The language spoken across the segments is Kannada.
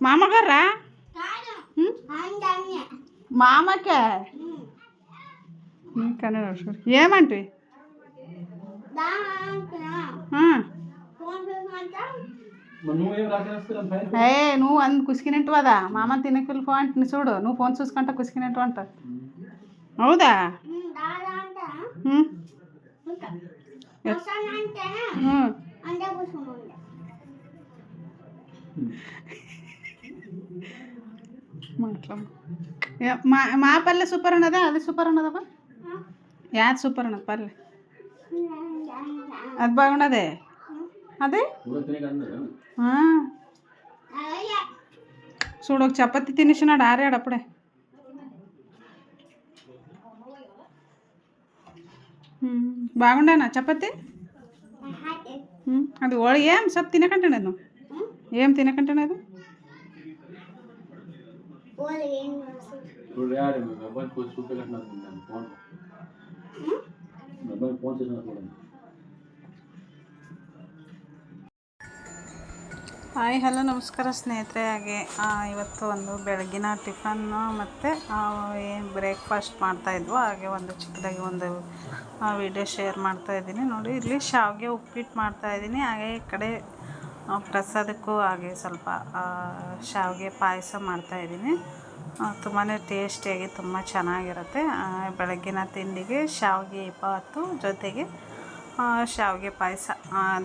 మామగారా హ్మ్? మామకే హ్మ్, కన్నడ చూడు ఏమంటివి ఆ. మరి నువ్వేం రాసేస్తావు పైన ఏ నువ్వు అందు కుసికినట్టు కదా మామ తినకులు ఫోన్ అంటుంది చూడు నువ్వు ఫోన్ చూసుకుంటా కుసికినట్టు అంట ಹೌದಾ ಹ್ಞೂ ಹ್ಞೂ మాట్లాడు మా మా పల్లె సూపర్ ఉన్నదా? అది సూపర్ ఉన్నదా యాద్ సూపర్ ఉన్నది పల్లె అది బాగున్నదే? అదే? చూడు ఒక చపాతి తినేసినాడు ఆరాడు అప్పుడే. బాగుండేనా చపాతి? అది ఓడి ఏం సబ్ తినకంటే నేను ఏం తినకంటే అది ఇప్పుడు యారు మీ అబ్బాయి పోయి చూపెట్టినట్టు ఉన్నాను ఫోన్ మీ అబ్బాయి ఫోన్ చేసిన చూడండి ಹಾಯ್ ಹಲೋ ನಮಸ್ಕಾರ ಸ್ನೇಹಿತರೆ ಹಾಗೆ ಆ, ಇವತ್ತು ಒಂದು ಬೆಳಗಿನ ಟಿಫನ್ನು ಮತ್ತು ಏನು ಬ್ರೇಕ್ಫಾಸ್ಟ್ ಮಾಡ್ತಾಯಿದ್ವು ಹಾಗೆ ಒಂದು ಚಿಕ್ಕದಾಗಿ ಒಂದು ವಿಡಿಯೋ ಶೇರ್ ಮಾಡ್ತಾ ಇದ್ದೀನಿ ನೋಡಿ ಇಲ್ಲಿ ಶಾವಿಗೆ ಉಪ್ಪಿಟ್ಟು ಮಾಡ್ತಾಯಿದ್ದೀನಿ ಹಾಗೆ ಈ ಕಡೆ ಆ, ಪ್ರಸಾದಕ್ಕೂ ಹಾಗೆ ಸ್ವಲ್ಪ ಶಾವಿಗೆ ಪಾಯಸ ಮಾಡ್ತಾಯಿದ್ದೀನಿ ತುಂಬಾ ಟೇಸ್ಟಿಯಾಗಿ ತುಂಬ ಚೆನ್ನಾಗಿರುತ್ತೆ. ಬೆಳಗ್ಗಿನ ತಿಂಡಿಗೆ ಶಾವಿಗೆ ಇಪ್ಪತ್ತು ಜೊತೆಗೆ ಶಾವಿಗೆ ಪಾಯಸ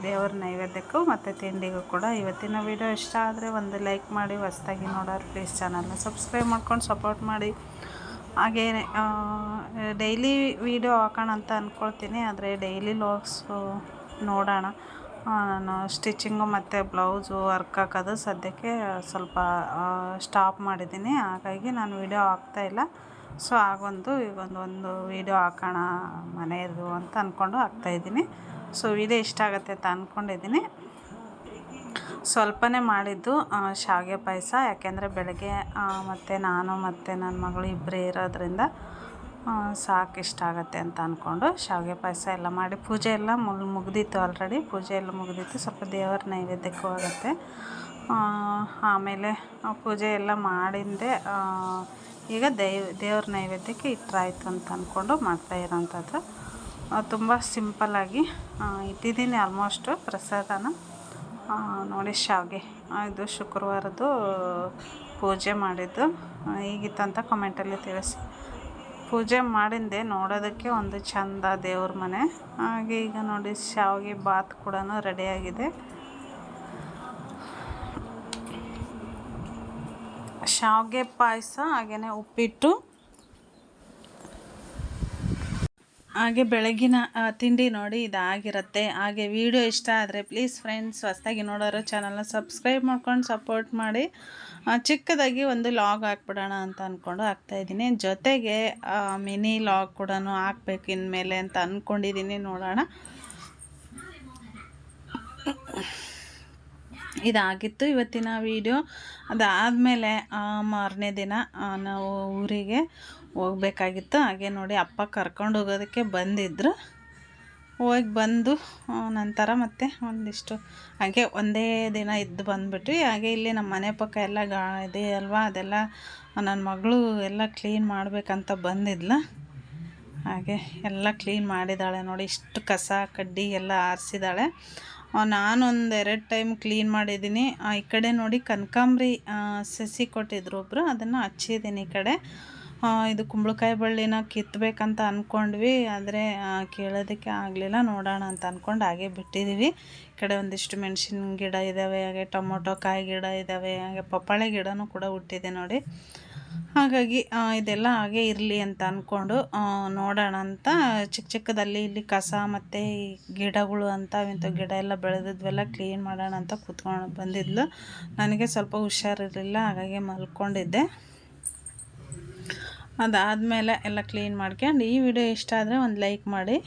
ದೇವರ ನೈವೇದ್ಯಕ್ಕೂ ಮತ್ತು ತಿಂಡಿಗೂ ಕೂಡ. ಇವತ್ತಿನ ವಿಡಿಯೋ ಇಷ್ಟ ಆದರೆ ಒಂದು ಲೈಕ್ ಮಾಡಿ, ಹೊಸ್ದಾಗಿ ನೋಡೋರು ಪ್ಲೀಸ್ ಚಾನಲ್ನ ಸಬ್ಸ್ಕ್ರೈಬ್ ಮಾಡ್ಕೊಂಡು ಸಪೋರ್ಟ್ ಮಾಡಿ. ಹಾಗೇ ಡೈಲಿ ವೀಡಿಯೋ ಹಾಕೋಣ ಅಂತ ಅಂದ್ಕೊಳ್ತೀನಿ ಆದರೆ ಡೈಲಿ ಲಾಗ್ಸು ನೋಡೋಣ. ನಾನು ಸ್ಟಿಚಿಂಗು ಮತ್ತು ಬ್ಲೌಸು ವರ್ಕ್ ಹಾಕೋದು ಸದ್ಯಕ್ಕೆ ಸ್ವಲ್ಪ ಸ್ಟಾಪ್ ಮಾಡಿದ್ದೀನಿ. ಹಾಗಾಗಿ ನಾನು ವೀಡಿಯೋ ಹಾಕ್ತಾಯಿಲ್ಲ ಸೊ ಆಗೊಂದು ಈಗೊಂದು ಒಂದು ವೀಡಿಯೋ ಹಾಕೋಣ ಮನೆಯದು ಅಂತ ಅಂದ್ಕೊಂಡು ಹಾಕ್ತಾಯಿದ್ದೀನಿ ಸೊ, ವೀಡಿಯೋ ಇಷ್ಟ ಆಗುತ್ತೆ ಅಂತ ಅಂದ್ಕೊಂಡಿದ್ದೀನಿ ಸ್ವಲ್ಪನೇ ಮಾಡಿದ್ದು ಶಾವಿಗೆ ಪಾಯಸ. ಯಾಕೆಂದರೆ ಬೆಳಗ್ಗೆ ಮತ್ತು ನಾನು ಮತ್ತು ನನ್ನ ಮಗಳು ಇಬ್ಬರೇ ಇರೋದ್ರಿಂದ ಸಾಕು ಇಷ್ಟ ಆಗುತ್ತೆ ಅಂತ ಅಂದ್ಕೊಂಡು ಶಾವಿಗೆ ಪಾಯಸ ಎಲ್ಲ ಮಾಡಿ ಪೂಜೆ ಎಲ್ಲ ಮುಲ್, ಮುಗ್ದಿತ್ತು ಆಲ್ರೆಡಿ ಪೂಜೆ ಎಲ್ಲ ಮುಗಿದಿತ್ತು. ಸ್ವಲ್ಪ ದೇವರ ನೈವೇದ್ಯಕ್ಕೂ ಆಗುತ್ತೆ. ಆಮೇಲೆ ಪೂಜೆ ಎಲ್ಲ ಮಾಡಿಂದೆ ಈಗ ದೇವ್, ದೇವ್ರ ನೈವೇದ್ಯಕ್ಕೆ ಇಟ್ಟರಾಯ್ತು ಅಂತ ಅಂದ್ಕೊಂಡು ಮಾಡ್ತಾ ಇರೋಂಥದ್ದು. ತುಂಬ ಸಿಂಪಲ್ಲಾಗಿ ಇಟ್ಟಿದ್ದೀನಿ ಆಲ್ಮೋಸ್ಟು ಪ್ರಸಾದನ. ನೋಡಿ ಶಾವಿಗೆ. ಇದು ಶುಕ್ರವಾರದ್ದು ಪೂಜೆ ಮಾಡಿದ್ದು. ಈಗಿತ್ತು ಅಂತ ಕಮೆಂಟಲ್ಲಿ ತಿಳಿಸಿ. ಪೂಜೆ ಮಾಡಿಂದೆ ನೋಡೋದಕ್ಕೆ ಒಂದು ಚಂದ ದೇವ್ರ ಮನೆ. ಹಾಗೆ ಈಗ ನೋಡಿ, ಶಾವಿಗೆ ಬಾತ್ ಕೂಡ ರೆಡಿಯಾಗಿದೆ ಶಾವಿಗೆ ಪಾಯಸ ಹಾಗೆಯೇ ಉಪ್ಪಿಟ್ಟು. ಹಾಗೆ ಬೆಳಗಿನ ತಿಂಡಿ ನೋಡಿ ಇದಾಗಿರುತ್ತೆ. ಹಾಗೆ ವಿಡಿಯೋ ಇಷ್ಟ ಆದರೆ ಪ್ಲೀಸ್ ಫ್ರೆಂಡ್ಸ್ ಹೊಸ್ದಾಗಿ ನೋಡೋರು ಚಾನಲ್ನ ಸಬ್ಸ್ಕ್ರೈಬ್ ಮಾಡ್ಕೊಂಡು ಸಪೋರ್ಟ್ ಮಾಡಿ. ಚಿಕ್ಕದಾಗಿ ಒಂದು ಲಾಗ್ ಹಾಕ್ಬಿಡೋಣ ಅಂತ ಅಂದ್ಕೊಂಡು ಹಾಕ್ತಾಯಿದ್ದೀನಿ ಜೊತೆಗೆ ಮಿನಿ ಲಾಗ್ ಕೂಡ ಹಾಕ್ಬೇಕು ಇನ್ಮೇಲೆ ಅಂತ ಅಂದ್ಕೊಂಡಿದ್ದೀನಿ ನೋಡೋಣ. ಇದಾಗಿತ್ತು ಇವತ್ತಿನ ವಿಡಿಯೋ ಅದಾದಮೇಲೆ ಮಾರನೇ ದಿನ ನಾವು ಊರಿಗೆ ಹೋಗ್ಬೇಕಾಗಿತ್ತು. ಹಾಗೆ ನೋಡಿ ಅಪ್ಪ ಕರ್ಕೊಂಡು ಹೋಗೋದಕ್ಕೆ ಬಂದಿದ್ದರು ಹೋಗಿ ಬಂದು ನಂತರ ಮತ್ತೆ ಒಂದಿಷ್ಟು, ಹಾಗೆ ಒಂದೇ ದಿನ ಇದ್ದು ಬಂದುಬಿಟ್ವಿ. ಹಾಗೆ ಇಲ್ಲಿ ನಮ್ಮ ಮನೆ ಪಕ್ಕ ಎಲ್ಲ ಗಾ, ಇದೆ ಅಲ್ವಾ? ಅದೆಲ್ಲ ನನ್ನ ಮಗಳು ಎಲ್ಲ ಕ್ಲೀನ್ ಮಾಡಬೇಕಂತ ಬಂದಿದ್ಲ. ಹಾಗೆ ಎಲ್ಲ ಕ್ಲೀನ್ ಮಾಡಿದ್ದಾಳೆ ನೋಡಿ. ಇಷ್ಟು ಕಸ, ಕಡ್ಡಿ ಎಲ್ಲ ಆರಿಸಿದ್ದಾಳೆ ನಾನೊಂದು ಎರಡು ಟೈಮ್ ಕ್ಲೀನ್ ಮಾಡಿದ್ದೀನಿ. ಈ ಕಡೆ ನೋಡಿ ಕನಕಾಂಬ್ರಿ ಸಸಿ ಕೊಟ್ಟಿದ್ರು ಒಬ್ಬರು ಅದನ್ನು ಹಚ್ಚಿದ್ದೀನಿ ಈ ಕಡೆ. ಇದು ಕುಂಬಳಕಾಯಿ ಬಳ್ಳಿನ ಕಿತ್ತಬೇಕಂತ ಅಂದ್ಕೊಂಡ್ವಿ ಆದರೆ ಕೇಳೋದಕ್ಕೆ ಆಗಲಿಲ್ಲ. ನೋಡೋಣ ಅಂತ ಅಂದ್ಕೊಂಡು ಹಾಗೆ ಬಿಟ್ಟಿದ್ದೀವಿ ಈ ಕಡೆ ಒಂದಿಷ್ಟು ಮೆಣಸಿನ ಗಿಡ ಇದ್ದಾವೆ ಹಾಗೆ ಟೊಮೊಟೊ ಕಾಯಿ ಗಿಡ ಇದ್ದಾವೆ ಹಾಗೆ ಪಪ್ಪಾಳೆ ಗಿಡನೂ ಕೂಡ ಹುಟ್ಟಿದೆ ನೋಡಿ. ಹಾಗಾಗಿ ಇದೆಲ್ಲ ಹಾಗೆ ಇರಲಿ ಅಂತ ಅಂದ್ಕೊಂಡು ನೋಡೋಣ ಅಂತ. ಚಿಕ್ಕ ಚಿಕ್ಕದಲ್ಲಿ ಇಲ್ಲಿ ಕಸ ಮತ್ತು ಗಿಡಗಳು ಅಂತ, ಇಂಥ ಗಿಡ ಎಲ್ಲ ಬೆಳೆದಿದ್ವೆಲ್ಲ ಕ್ಲೀನ್ ಮಾಡೋಣ ಅಂತ ಕೂತ್ಕೊಂಡು ಬಂದಿದ್ಲು. ನನಗೆ ಸ್ವಲ್ಪ ಹುಷಾರಿರಲಿಲ್ಲ, ಹಾಗಾಗಿ ಮಲ್ಕೊಂಡಿದ್ದೆ. ಅದಾದಮೇಲೆ ಎಲ್ಲ ಕ್ಲೀನ್ ಮಾಡ್ಕೊಂಡು, ಈ ವಿಡಿಯೋ ಇಷ್ಟ ಆದರೆ ಒಂದು ಲೈಕ್ ಮಾಡಿ.